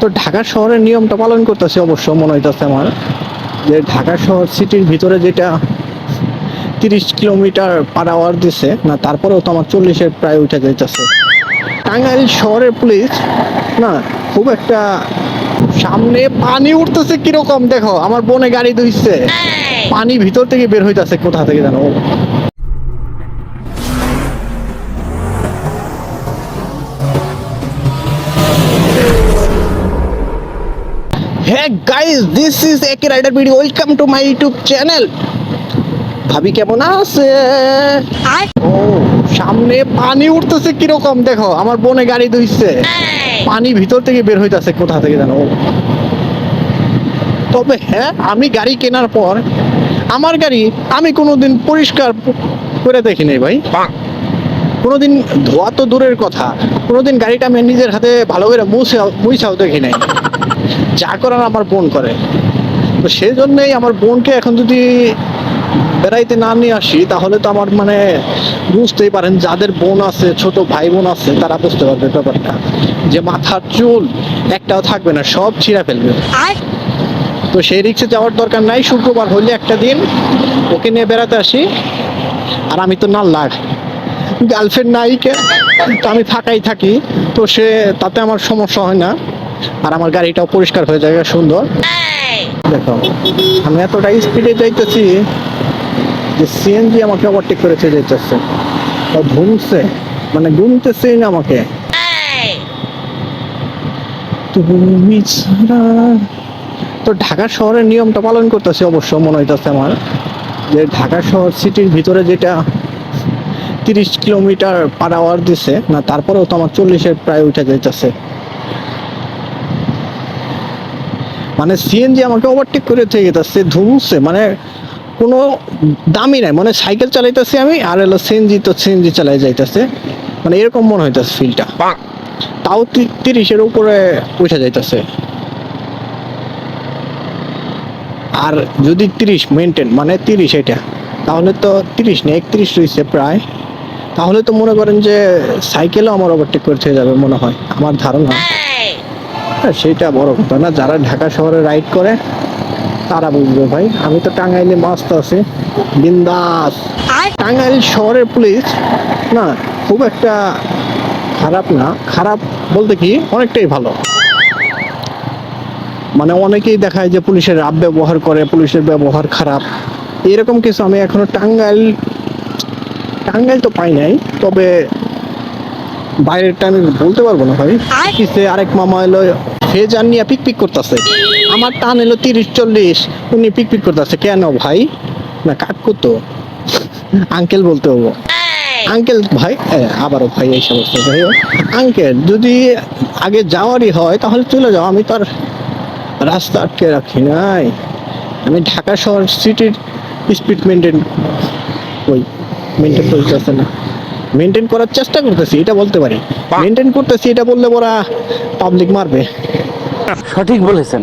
তো ঢাকা শহরের নিয়মটা পালন করতেছি অবশ্য মনে হইতেছে আমার। যে ঢাকা শহর সিটির ভিতরে যেটা তিরিশ কিলোমিটার পার আওয়ার দিছে না তারপরেও তো আমার চল্লিশের প্রায় উঠে যাইতেছে। টাঙ্গাইল শহরের পুলিশ না খুব একটা সামনে পানি উঠতেছে কীরকম দেখো আমার বনে গাড়ি ধুইছে। পানি ভিতর থেকে বের হইতাছে কোথা থেকে জানো হ্যাঁ guys this is A K rider video welcome to my YouTube channel ভাবি কেমন আছে? ও সামনে পানি উঠতেছে কীরকম দেখো আমার বোনে গাড়ি ধুইছে। পানি ভিতর থেকে বের হইতাছে কোথা থেকে জানো? তবে হ্যাঁ আমি গাড়ি কেনার পর আমার গাড়ি আমি কোনোদিন পরিষ্কার করে দেখি নাই ভাই কোনোদিন ধোয়া তো দূরের কথা কোনোদিন গাড়িটা আমি নিজের হাতে ভালো করে মুছে মুছাও দেখি নাই। যা করার আমার বোন করে। তো সেই জন্যই আমার বোনকে এখন যদি বেড়াইতে না নিয়ে আসি তাহলে তো আমার মানে বুঝতেই পারেন যাদের বোন আছে ছোট ভাই বোন আছে তারা বুঝতে পারবে ব্যাপারটা। যে মাথার চুল একটাও থাকবে না সব ছিঁড়া ফেলবে। তো সেই রিক্সে যাওয়ার দরকার নাই শুক্রবার হলে একটা দিন ওকে নিয়ে বেড়াতে আসি। আর আমি তো না লাগ গার্লফ্রেন্ড নাই তো আমি ফাঁকাই থাকি, তো সে, তাতে আমার সমস্যা হয় না। আর আমার গাড়িটাও পরিষ্কার হয়ে যায় সুন্দর। দেখো, আমি এতটা স্পিডে যাইতেছি যে সিএনজি আমাকে ওভারটেক করেছে, যাইতেছে। ও ধুমছে মানে গুনতেছেই না আমাকে। তুমি তো ঢাকা শহরের নিয়মটা পালন করতেছে অবশ্য, মনে হইতেছে আমার। যে ঢাকা শহর সিটির ভিতরে যেটা তিরিশ কিলোমিটার পার আওয়ার দিছে না তারপরেও তো আমার চল্লিশের প্রায় উঠে যাইতেছে। মানে সিএনজি আমাকে ওভারটেক করে থেকে গেছে ধুমছে মানে কোনো দামি নাই। মানে সাইকেল চালাইতেছি আমি আর হলো সিএনজি তো সিএনজি চালাই যাইতেছে। মানে এরকম মনে হইতেছে ফিলটা তাও তিরিশের উপরে উঠে যাইতেছে। আর যদি তিরিশ মেনটেন মানে তিরিশ এটা তাহলে তো তিরিশ না একত্রিশ রয়েছে প্রায়। তাহলে তো মনে করেন যে সাইকেলও আমার ওভারটেক করতে যাবে মনে হয় আমার ধারণা। হ্যাঁ সেটা বড় কথা না যারা ঢাকা শহরে রাইড করে তারা বুঝবে ভাই। আমি তো টাঙ্গাইলে মাস্ত আছি। বিন্দাস। টাঙ্গাইল শহরের পুলিশ না খুব একটা খারাপ না। খারাপ বলতে কি অনেকটাই ভালো। মানে অনেকেই দেখায় যে পুলিশের রাব ব্যবহার করে পুলিশের ব্যবহার খারাপ। এরকম কিছু আমি এখনও টাঙ্গাইল টাঙ্গাইল তো পাই নাই তবে বাইরেরটা আমি বলতে পারব না ভাই। কিসে আরেক মামা এলো সে যান নিয়ে পিক পিক করতেছে। আমার টান এলো তিরিশ চল্লিশ উনি পিক পিক করতেছে। কেন ভাই? না কাকু তো। আঙ্কেল বলতে হব। আঙ্কেল ভাই আবারও ভাই এই সমস্ত ভাই আঙ্কেল যদি আগে যাওয়ারই হয় তাহলে চলে যাও। আমি তো আর রাস্তা আটকে রাখি নাই। আমি ঢাকা শহর সিটির স্পিড মেনটেন ওই মেনটেন করতেছে না। মেনটেন করার চেষ্টা করতেছি এটা বলতে পারি। মেনটেন করতেছি এটা বললে ওরা পাবলিক মারবে। সঠিক বলেছেন।